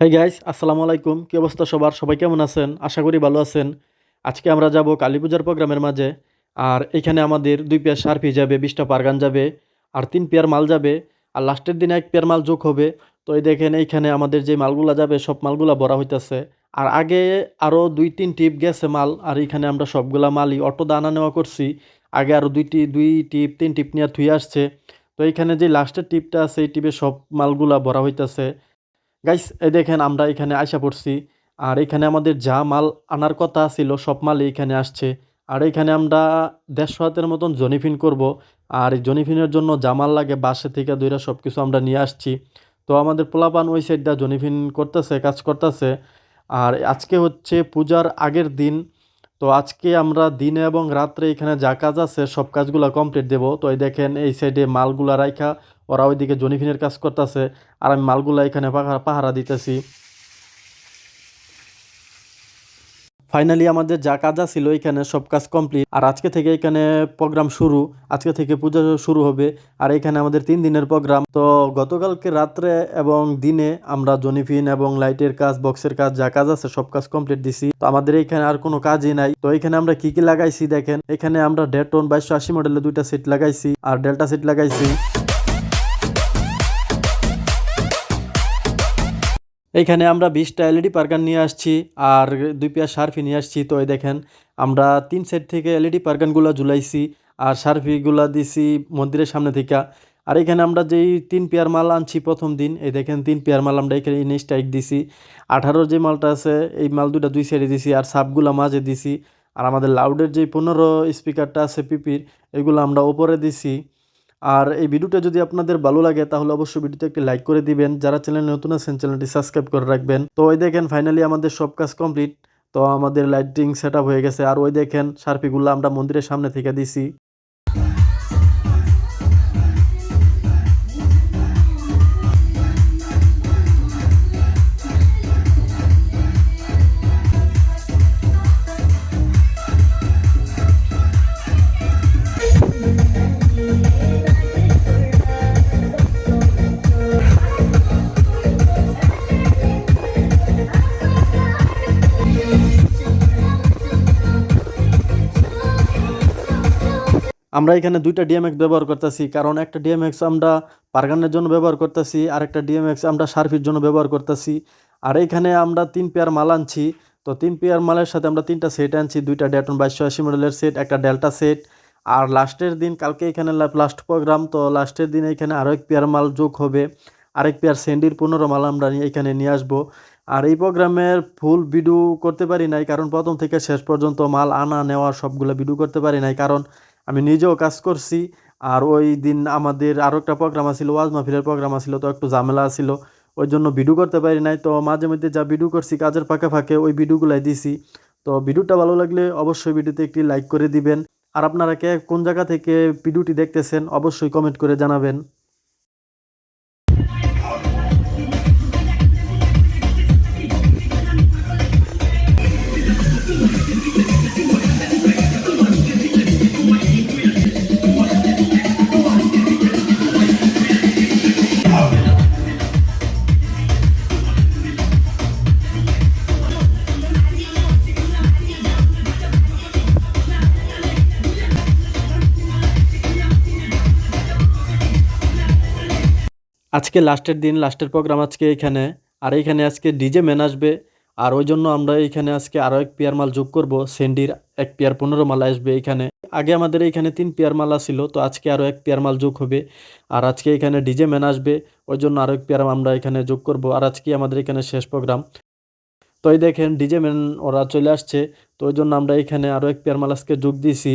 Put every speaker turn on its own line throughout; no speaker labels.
হ্যাঁ গাইস আসসালামু আলাইকুম। কী অবস্থা সবার? সবাই কেমন আছেন? আশা করি ভালো আছেন। আজকে আমরা যাব কালী পূজার প্রোগ্রামের মাঝে। আর এখানে আমাদের দুই পেয়ার সার্ফি যাবে, বিশটা পারগান যাবে, আর তিন পেয়ার মাল যাবে। আর লাস্টের দিনে এক পেয়ার মাল যোগ হবে। তো এই দেখেন, এইখানে আমাদের যে মালগুলা যাবে, সব মালগুলা ভরা হইতেছে। আর আগে আরও দুই তিন টিপ গেছে মাল, আর এখানে আমরা সবগুলা মালই অটো দানা নেওয়া করছি। আগে আরও দুইটি, দুই টিপ, তিন টিপ নিয়ে থুয়ে আসছে। তো এইখানে যে লাস্টের টিপটা আছে, এই টিপে সব মালগুলা ভরা হইতেছে। গাইস এই দেখেন আমরা এখানে আইসা পড়ছি। আর এখানে আমাদের যা মাল আনার কথা ছিল, সব মালই এখানে আসছে। আর এখানে আমরা দেড়শো হাতের মতন জনিফিন করব। আর জনিফিনের জন্য যা মাল লাগে, বাসে থেকে দইরা সব কিছু আমরা নিয়ে আসছি। তো আমাদের পোলাপান ওই সাইডটা জনিফিন করতেছে, কাজ করতেছে। আর আজকে হচ্ছে পূজার আগের দিন। তো আজকে আমরা দিনে এবং রাত্রে এখানে যা কাজ আছে, সব কাজগুলো কমপ্লিট দেব। তো এই দেখেন এই সাইডে মালগুলা রাইখা ওরা ওইদিকে জনিফিনের কাজ করতেছে, আর আমি মালগুলা এখানে পাহারা দিতেছি। ফাইনালি আমাদের যা কাজ ছিল এখানে সব কাজ কমপ্লিট আর আজকে থেকে এখানে প্রোগ্রাম শুরু, আজকে থেকে পূজা শুরু হবে। আর এখানে আমাদের তিন দিনের প্রোগ্রাম তো গতকালকে রাত্রে এবং দিনে আমরা জনিফিন এবং লাইটের কাজ বক্সের কাজ, যা কাজ আছে সব কাজ কমপ্লিট দিছি। তো আমাদের এখানে আর কোনো কাজই নাই। তো এখানে আমরা কি কি লাগাইছি দেখেন? এখানে আমরা ডেটন বাইশশো আশি মডেলের দুইটা সেট লাগাইছি, আর ডেল্টা সেট লাগাইছি। এইখানে আমরা বিশটা এলইডি পার্গান নিয়ে আসছি, আর দুই পেয়ার শার্ফি নিয়ে আসছি। তো এই দেখেন, আমরা তিন সেট থেকে এলইডি পার্গানগুলো ঝুলাইছি, আর শার্ফিগুলো দিছি মন্দিরের সামনে থেকে। আর এখানে আমরা যেই তিন পেয়ার মাল আনছি প্রথম দিন, এই দেখেন তিন পেয়ার মাল আমরা এখানে ইনে স্ট্রাইক দিছি। আঠারোর যে মালটা আছে, এই মাল দুটা দুই সাইডে দিছি, আর সাপগুলো মাঝে দিছি। আর আমাদের লাউডের যে পনেরো স্পিকারটা আছে পিপির এগুলো আমরা ওপরে দিছি। আর এই ভিডিওটা যদি আপনাদের ভালো লাগে, তাহলে অবশ্যই ভিডিওতে একটি লাইক করে দিবেন। যারা চ্যানেল নতুন আছেন চ্যানেলটি সাবস্ক্রাইব করে রাখবেন। তো ওই দেখেন ফাইনালি আমাদের সব কাজ কমপ্লিট তো আমাদের লাইটিং সেট হয়ে গেছে। আর ওই দেখেন সার্পিগুলো আমরা মন্দিরের সামনে থেকে দিছি। আমরা এখানে দুইটা ডিএমএক্স ব্যবহার করতেছি। কারণ একটা ডিএমএক্স আমরা পারগানের জন্য ব্যবহার করতেছি আর একটা ডিএমএক্স আমরা সার্ফির জন্য ব্যবহার করতেছি। আর এখানে আমরা তিন পেয়ার মাল আনছি। তো তিন পেয়ার মালের সাথে আমরা তিনটা সেট আনছি। দুইটা ডেটন বাইশশো আশি মডেলের সেট, একটা ডেল্টা সেট। আর লাস্টের দিন, কালকে এখানে লাস্ট প্রোগ্রাম তো লাস্টের দিন এখানে আরও এক পেয়ার মাল যোগ হবে। আরেক পেয়ার সেন্ডির পনেরো মাল আমরা এখানে নিয়ে আসব। আর এই প্রোগ্রামের ফুল ভিডিও করতে পারি নাই, কারণ প্রথম থেকে শেষ পর্যন্ত মাল আনা, নেওয়া সবগুলো ভিডিও করতে পারি নাই। কারণ আমি নিজেও কাজ করছি। আর ওই দিন আমাদের আরও একটা প্রোগ্রাম আছিল, ওয়াজ মাহফিলের প্রোগ্রাম আছিল, তো একটু ঝামেলা ছিল ওই জন্য ভিডিও করতে পারি নাই। তো মাঝে মধ্যে যা ভিডিও করছি, কাজের ফাঁকে ফাঁকে ওই ভিডিওগুলাই দিছি। তো ভিডিওটা ভালো লাগলে অবশ্যই ভিডিওতে একটি লাইক করে দিবেন। আর আপনারা কে কোন জায়গা থেকে ভিডিওটি দেখতেছেন, অবশ্যই কমেন্ট করে জানাবেন। আজকে লাস্টের দিন, লাস্টের প্রোগ্রাম আজকে এখানে। আর এইখানে আজকে ডিজে ম্যান আসবে। আর ওই জন্য আমরা এইখানে আজকে আরও এক পেয়ার মাল যোগ করব। সেন্ডির এক পেয়ার পনেরো মাল আসবে এখানে। আগে আমাদের এইখানে তিন পেয়ার মাল ছিল তো আজকে আরও এক পেয়ার মাল যোগ হবে। আর আজকে এখানে ডিজে ম্যান আসবে, ওই জন্য আরও এক পেয়ার আমরা এখানে যোগ করব। আর আজকে আমাদের এখানে শেষ প্রোগ্রাম। তো এই দেখেন, ডিজে ম্যান ওরা চলে আসছে, তো ওই জন্য আমরা এখানে আরও এক পেয়ার মাল আজকে যোগ দিয়েছি।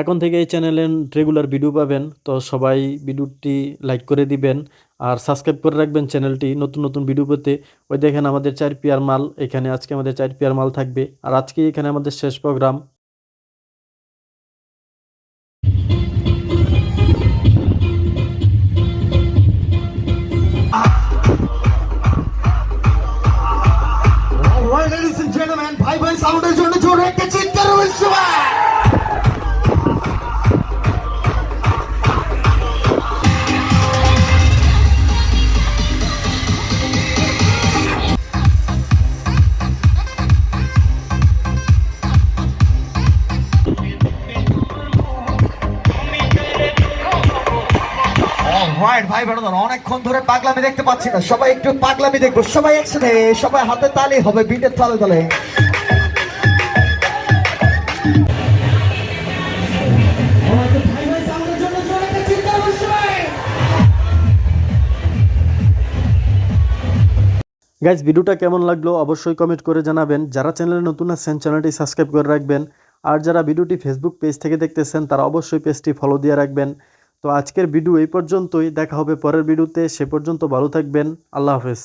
এখন থেকে এই চ্যানেলে রেগুলার ভিডিও পাবেন তো সবাই ভিডিওটি লাইক করে দিবেন আর সাবস্ক্রাইব করে রাখবেন চ্যানেলটি নতুন নতুন ভিডিও পেতে। ওই দেখেন আমাদের চার পিয়ার মাল এখানে আজকে আমাদের চার পিয়ার মাল থাকবে। আর আজকে এখানে আমাদের শেষ প্রোগ্রাম
ladies and gentlemen, সবাই ভাই ব্রাদার অনেকক্ষণ ধরে পাগলামি দেখতে পাচ্ছি না। সবাই একটু পাগলামি দেখব। সবাই একসাথে, সবাই হাতে তালি হবে, বিটের তালে তালে।
গাইজ ভিডিওটা কেমন লাগল অবশ্যই কমেন্ট করে জানাবেন। যারা চ্যানেলে নতুন আছেন চ্যানেলটি সাবস্ক্রাইব করে রাখবেন। আর যারা ভিডিওটি ফেসবুক পেজ থেকে দেখতেছেন, তারা অবশ্যই পেজটি ফলো দিয়ে রাখবেন। তো আজকের ভিডিও এই পর্যন্তই। দেখা হবে পরের ভিডিওতে। সে পর্যন্ত ভালো থাকবেন। আল্লাহ হাফেজ।